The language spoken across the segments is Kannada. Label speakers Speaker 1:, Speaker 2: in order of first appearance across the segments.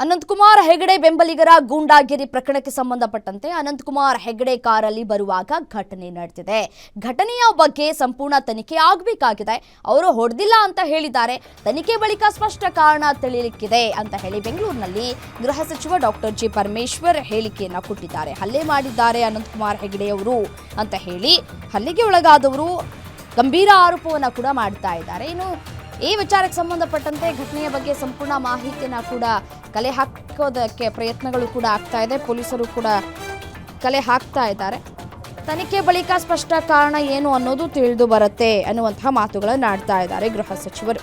Speaker 1: ಅನಂತಕುಮಾರ್ ಹೆಗಡೆ ಬೆಂಬಲಿಗರ ಗೂಂಡಾಗಿರಿ ಪ್ರಕರಣಕ್ಕೆ ಸಂಬಂಧಪಟ್ಟಂತೆ ಅನಂತಕುಮಾರ್ ಹೆಗಡೆ ಕಾರಲ್ಲಿ ಬರುವಾಗ ಘಟನೆ ನಡೆದಿದೆ. ಘಟನೆಯ ಬಗ್ಗೆ ಸಂಪೂರ್ಣ ತನಿಖೆ ಆಗಬೇಕಾಗಿದೆ. ಅವರು ಹೊಡೆದಿಲ್ಲ ಅಂತ ಹೇಳಿದ್ದಾರೆ. ತನಿಖೆ ಬಳಿಕ ಸ್ಪಷ್ಟ ಕಾರಣ ತಿಳಿಯಲಿಕ್ಕಿದೆ ಅಂತ ಹೇಳಿ ಬೆಂಗಳೂರಿನಲ್ಲಿ ಗೃಹ ಸಚಿವ ಡಾಕ್ಟರ್ ಜಿ ಪರಮೇಶ್ವರ್ ಹೇಳಿಕೆಯನ್ನು ಕೊಟ್ಟಿದ್ದಾರೆ. ಹಲ್ಲೆ ಮಾಡಿದ್ದಾರೆ ಅನಂತಕುಮಾರ್ ಹೆಗಡೆಯವರು ಅಂತ ಹೇಳಿ ಹಲ್ಲೆಗೆ ಒಳಗಾದವರು ಗಂಭೀರ ಆರೋಪವನ್ನು ಕೂಡ ಮಾಡ್ತಾ ಇದ್ದಾರೆ. ಇನ್ನು ಈ ವಿಚಾರಕ್ಕೆ ಸಂಬಂಧಪಟ್ಟಂತೆ ಘಟನೆಯ ಬಗ್ಗೆ ಸಂಪೂರ್ಣ ಮಾಹಿತಿಯನ್ನ ಕೂಡ ಕಲೆ ಹಾಕೋದಕ್ಕೆ ಪ್ರಯತ್ನಗಳು ಕೂಡ ಆಗ್ತಾ ಇದೆ. ಪೊಲೀಸರು ಕೂಡ ಕಲೆ ಹಾಕ್ತಾ ಇದ್ದಾರೆ. ತನಿಖೆ ಬಳಿಕ ಸ್ಪಷ್ಟ ಕಾರಣ ಏನು ಅನ್ನೋದು ತಿಳಿದು ಬರುತ್ತೆ ಅನ್ನುವಂತಹ ಮಾತುಗಳನ್ನು ಆಡ್ತಾ ಇದ್ದಾರೆ ಗೃಹ ಸಚಿವರು.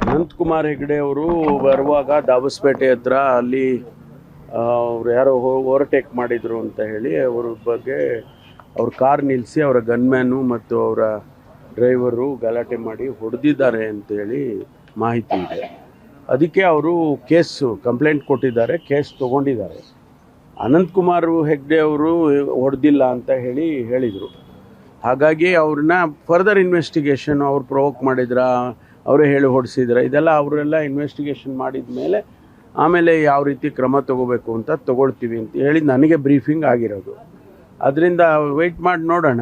Speaker 2: ಅನಂತಕುಮಾರ್ ಹೆಗಡೆ ಅವರು ಬರುವಾಗ ದಾಬಸ್ಪೇಟೆ ಹತ್ರ ಅಲ್ಲಿ ಅವ್ರು ಯಾರೋ ಓವರ್ಟೇಕ್ ಮಾಡಿದರು ಅಂತ ಹೇಳಿ ಅವ್ರ ಬಗ್ಗೆ ಅವ್ರ ಕಾರ್ ನಿಲ್ಲಿಸಿ ಅವರ ಗನ್ಮ್ಯಾನು ಮತ್ತು ಅವರ ಡ್ರೈವರು ಗಲಾಟೆ ಮಾಡಿ ಹೊಡೆದಿದ್ದಾರೆ ಅಂತೇಳಿ ಮಾಹಿತಿ ಇದೆ. ಅದಕ್ಕೆ ಅವರು ಕೇಸು, ಕಂಪ್ಲೇಂಟ್ ಕೊಟ್ಟಿದ್ದಾರೆ, ಕೇಸ್ ತೊಗೊಂಡಿದ್ದಾರೆ. ಅನಂತಕುಮಾರ್ ಹೆಗ್ಡೆ ಅವರು ಹೊಡೆದಿಲ್ಲ ಅಂತ ಹೇಳಿ ಹೇಳಿದರು. ಹಾಗಾಗಿ ಅವ್ರನ್ನ ಫರ್ದರ್ ಇನ್ವೆಸ್ಟಿಗೇಷನ್ ಅವ್ರು ಪ್ರೊವೋಕ್ ಮಾಡಿದ್ರ, ಅವರೇ ಹೇಳಿ ಹೊಡಿಸಿದ್ರ, ಇದೆಲ್ಲ ಅವರೆಲ್ಲ ಇನ್ವೆಸ್ಟಿಗೇಷನ್ ಮಾಡಿದ ಮೇಲೆ ಆಮೇಲೆ ಯಾವ ರೀತಿ ಕ್ರಮ ತಗೋಬೇಕು ಅಂತ ತಗೊಳ್ತೀವಿ ಅಂತ ಹೇಳಿ ನನಗೆ ಬ್ರೀಫಿಂಗ್ ಆಗಿರೋದು. ಅದರಿಂದ ವೆಯ್ಟ್ ಮಾಡಿ ನೋಡೋಣ.